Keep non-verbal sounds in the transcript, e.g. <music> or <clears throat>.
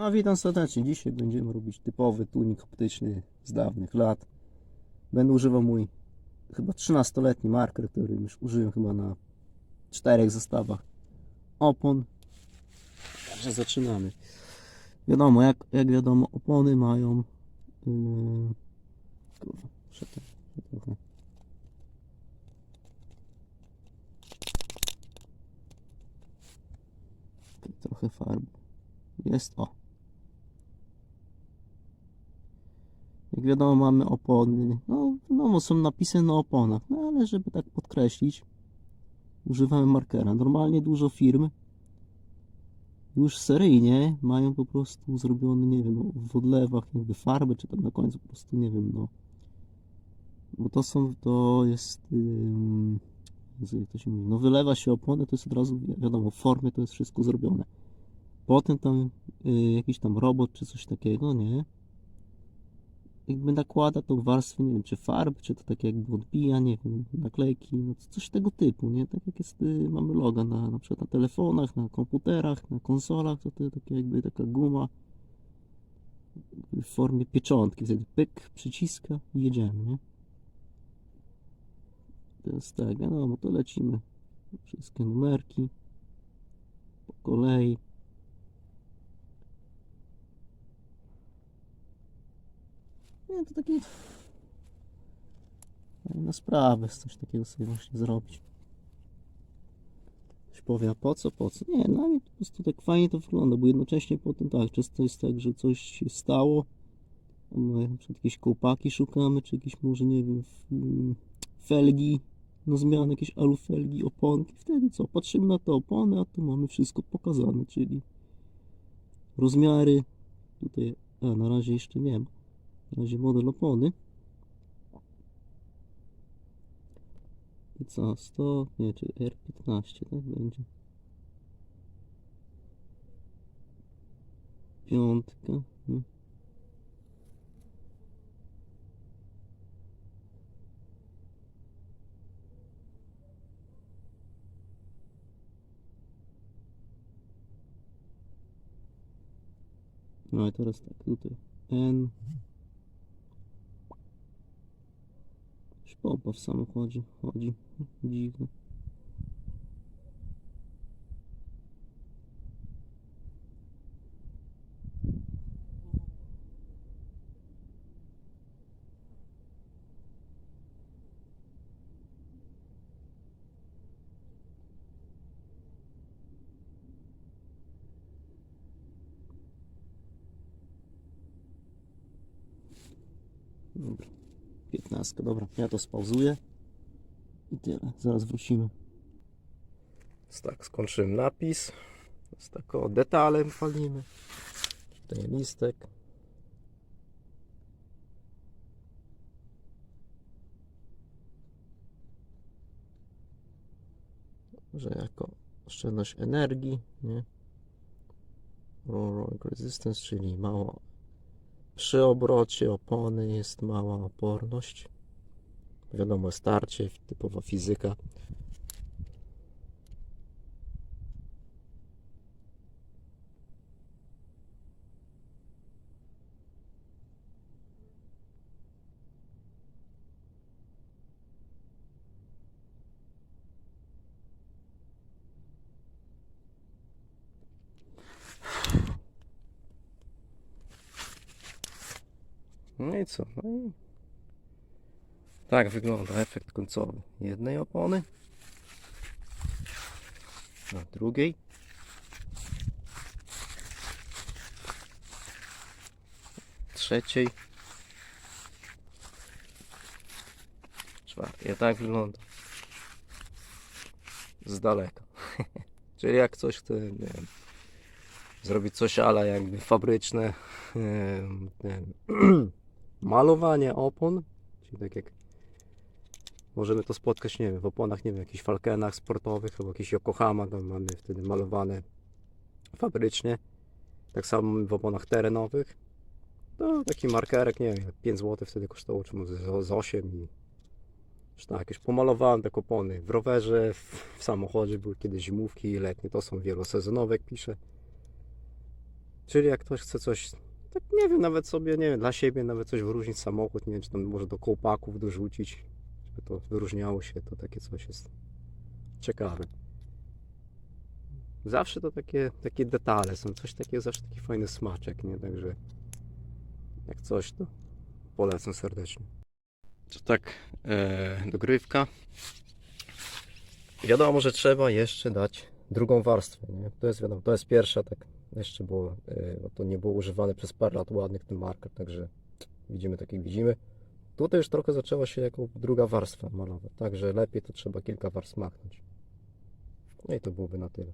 A witam serdecznie. Dzisiaj będziemy robić typowy tunik optyczny z dawnych lat. Będę używał mój chyba 13-letni marker, który już użyłem chyba na czterech zestawach opon. Także zaczynamy. Wiadomo, jak, jak wiadomo, opony mają yy, kurwa, trochę. Trochę farby. Jest o. Jak wiadomo, mamy opony. No, no są napisy na oponach, no ale żeby tak podkreślić, używamy markera. Normalnie dużo firm już seryjnie mają po prostu zrobione, nie wiem, w odlewach jakby farby, czy tam na końcu po prostu, nie wiem, no. Bo to są, to jest, jak to się mówi, no wylewa się opony, to jest od razu, wi- wiadomo, w formie to jest wszystko zrobione. Potem tam y, jakiś tam robot czy coś takiego, nie? Jakby nakłada tą warstwę, nie wiem, czy farb, czy to tak jakby odbija, nie wiem, naklejki, no coś tego typu, nie? Tak jak jest, y, mamy loga na, na przykład na telefonach, na komputerach, na konsolach, to to takie jakby taka guma w formie pieczątki, wtedy pyk, przyciska i jedziemy, nie? Teraz tak, wiadomo, to lecimy wszystkie numerki po kolei. Nie, to taki na sprawę coś takiego sobie właśnie zrobić. Ktoś powie, a po co, po co? Nie, dla mnie po prostu tak fajnie to wygląda, bo jednocześnie potem tak, często jest tak, że coś się stało, my na przykład jakieś kołpaki szukamy, czy jakieś może, nie wiem, mm, felgi, no zmiany, jakieś alufelgi, oponki, wtedy co, patrzymy na te opony, a tu mamy wszystko pokazane, czyli rozmiary, tutaj, a na razie jeszcze nie ma, na razie model opony. I co, 100, nie, czy R15, tak będzie. Piątka. hmm. No i teraz tak, tutaj N. pompa w samochodzie chodzi. Dziwne. Dobra. 15, dobra. Ja to spauzuję. I tyle. Zaraz wrócimy. Tak, skończyłem napis. Z taką detalem palimy. Tutaj listek. Że jako oszczędność energii, nie? Rolling resistance, czyli mało przy obrocie opony jest mała oporność. Wiadomo, starcie, typowa fizyka. No i co? No i tak wygląda efekt końcowy jednej opony. Na drugiej. Trzeciej. Czwartej. Tak wygląda. Z daleka. <laughs> Czyli jak coś chce, nie wiem, zrobić coś ale jakby fabryczne, <clears throat> malowanie opon, czyli tak jak możemy to spotkać, nie wiem, w oponach, nie wiem, jakichś falkenach sportowych albo jakichś Yokohama, tam mamy wtedy malowane fabrycznie, tak samo w oponach terenowych, to taki markerek, nie wiem, 5 zł wtedy kosztowało, czy może z z 8 i już tak, już pomalowałem te opony w rowerze, w, w samochodzie były kiedyś zimówki letnie, to są wielosezonowe, jak piszę, Czyli jak ktoś chce coś, nie wiem, nawet sobie, nie wiem, dla siebie nawet coś wyróżnić samochód, nie wiem, czy tam może do kołpaków dorzucić, żeby to wyróżniało się, to takie coś jest ciekawe. Zawsze to takie, takie detale są, coś takiego, zawsze taki fajny smaczek, nie? Także jak coś, to polecam serdecznie. To tak, e, dogrywka. Wiadomo, że trzeba jeszcze dać drugą warstwę, nie? To jest wiadomo, to jest pierwsza, tak jeszcze było, e, no to nie było używane przez parę lat ładnych ten marker, także widzimy tak jak widzimy. Tutaj już trochę zaczęła się jako druga warstwa malować, także lepiej to trzeba kilka warstw machnąć. No i to byłoby na tyle.